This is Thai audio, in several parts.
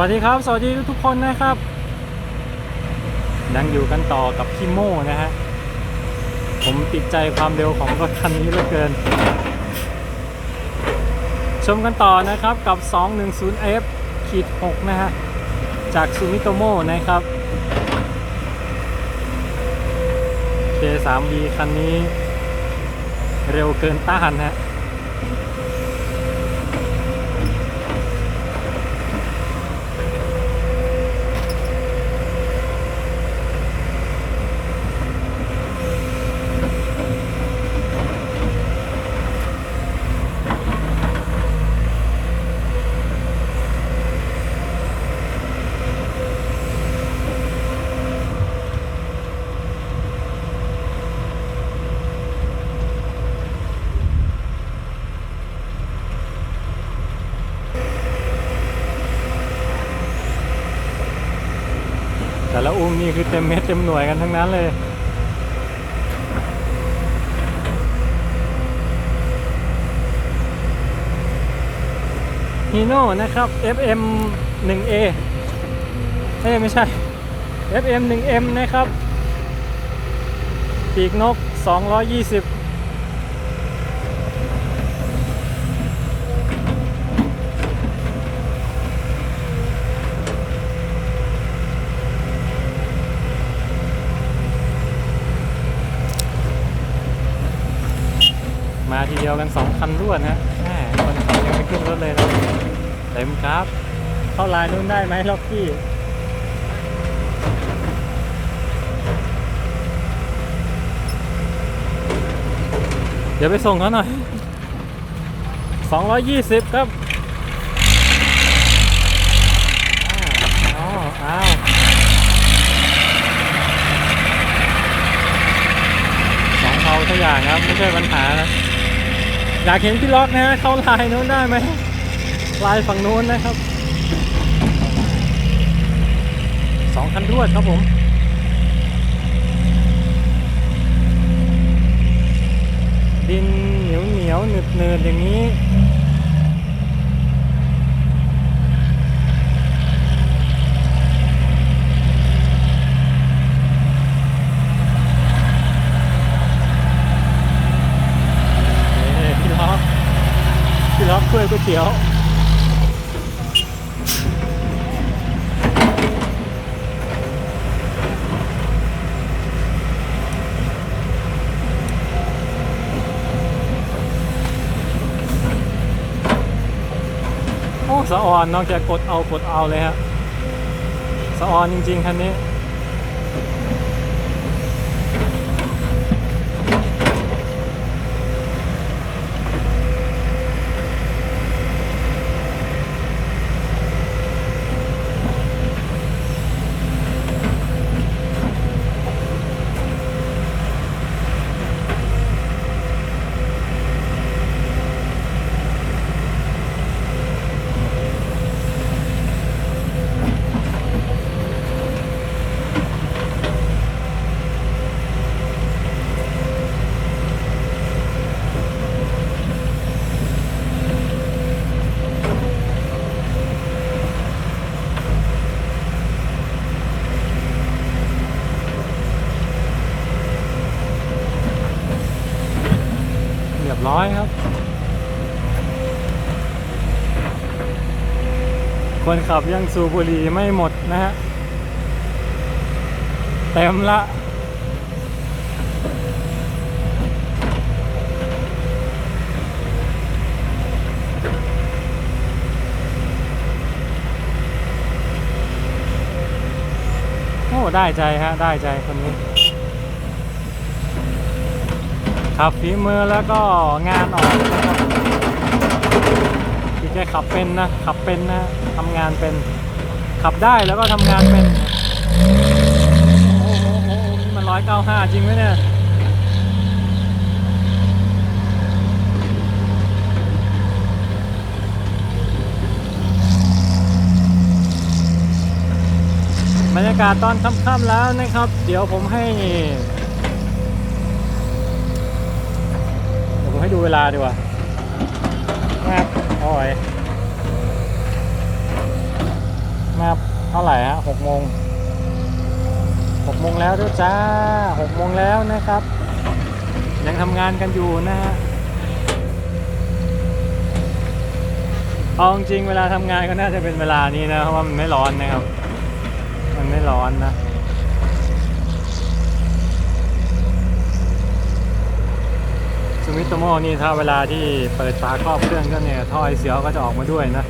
วัสดีครับ สวัสดีทุกคนนะครับยังอยู่กันต่อกับพี่โม่นะฮะ ผมติดใจความเร็วของรถคันนี้เหลือเกิน ชมกันต่อนะครับกับ 210F ขีด6นะฮะ จากซูมิโตโมนะครับ K3V คันนี้เร็วเกินต้านฮะ แต่ละอุ้มนี่คือเต็มเม็ดเต็มหน่วยกันทั้งนั้นเลยฮีโน่นะครับ FM 1A เอ้ยไม่ใช่ FM 1M นะครับ ปีกนก 220 ดียวกันสองคันรวดนะแหมคนขับยังไม่ขึ้นรถเลยนะเต็มครับ เข้าลายนู้นได้ไหมล็อกกี้เดี๋ยวไปส่งเขาหน่อย 220 ครับ อ้าวอ้าวสองเขาทุกอย่างครับ ไม่ใช่ปัญหานะ อยากเห็นพี่ล็อกนะฮะเข้าลายนู้นได้ไหมลายฝั่งนู้นนะครับสองคันรวดครับผมดินเหนียวเหนียวหนืดหนืดอย่างนี้พี่ล็อก พี่ล็อกถ้วยก๋วยเตี๋ยวโอ้สะออนน้อกจากกดเอากดเอาเลยฮะสะออนจริงๆคันนี้ คนขับยังสูบบุหรี่ไม่หมดนะฮะ เต็มละโอ้ได้ใจฮะ ได้ใจคนนี้ ขับฝีมือแล้วก็งานออกนะครับ แกขับเป็นนะ ขับเป็นนะทำงานเป็น ขับได้แล้วก็ทำงานเป็น โอ้โหนี่มันร้อยเก้าห้าจริงไหมเนี่ยบรรยากาศตอนค่ำๆแล้วนะครับ เดี๋ยวผมให้ เดี๋ยวผมให้ดูเวลาดีกว่า ครับโอ้ยท่าไหร่ฮะหกโมงหกโมงแล้วด้วยจ้าหกโมงแล้วนะครับ ยังทำงานกันอยู่นะฮะเอาจริงเวลาทำงานก็น่าจะเป็นเวลานี้นะเพราะว่ามันไม่ร้อนนะครับ มันไม่ร้อนนะ ซูมิโตโมนี่ถ้าเวลาที่เปิดฝาครอบเครื่องก็เนี่ยท่อไอเสียก็จะออกมาด้วยนะ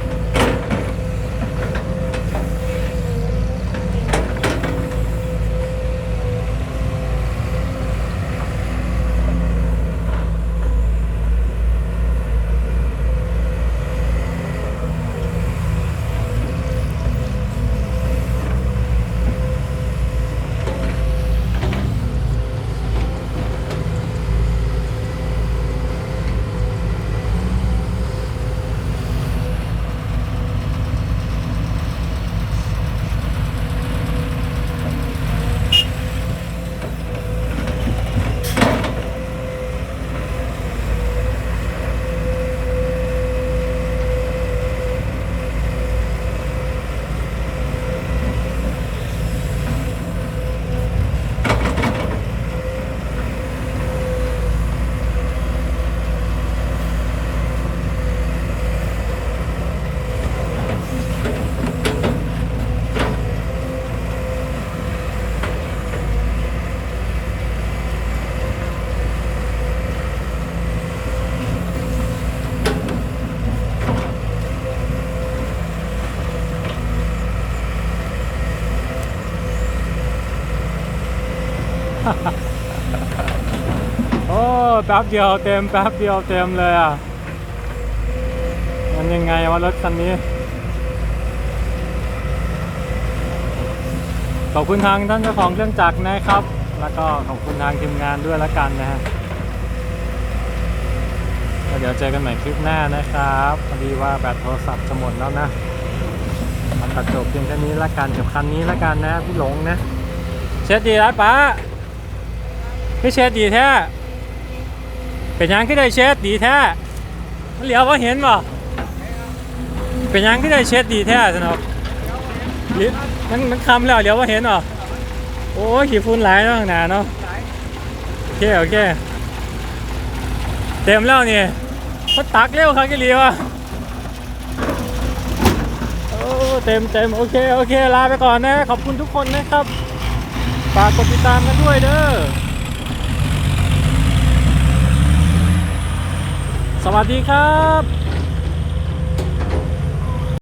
โอ้ แป๊บเดียวเต็มแป๊บเดียวเต็มเลยอะ มันยังไงวะรถคันนี้ ขอบคุณทางท่านเจ้าของเครื่องจักรนะครับ แล้วก็ขอบคุณทางทีมงานด้วยละกันนะฮะเดี๋ยวเจอกันใหม่คลิปหน้านะครับพอดีว่าแบตโทรศัพท์จะหมดแล้วนะมันตัดจบเพียงแค่นี้ละกันกับคันนี้ละกันนะพี่หลงนะ เช็ดดีรัดป้าพี่เช็ดดีแท้ เป็นยังที่ได้เช็ดดีแท้มันเหลียวว่าเห็นบ่เป็นยังที่ได้เช็ดดีแท้สนอกมันมันคำแล้วเหลียวว่าเห็นบ่โอ้ยขี้ฝุ่นหลายเนาะข้างหนาเนาะโอเคโอเคเต็มแล้วนี่ก็ตักเร็วครับกี่เหลียวอะโอ้เต็มเต็มโอเคโอเคลาไปก่อนนะขอบคุณทุกคนนะครับฝากกดติดตามกันด้วยเด้อ สวัสดีครับ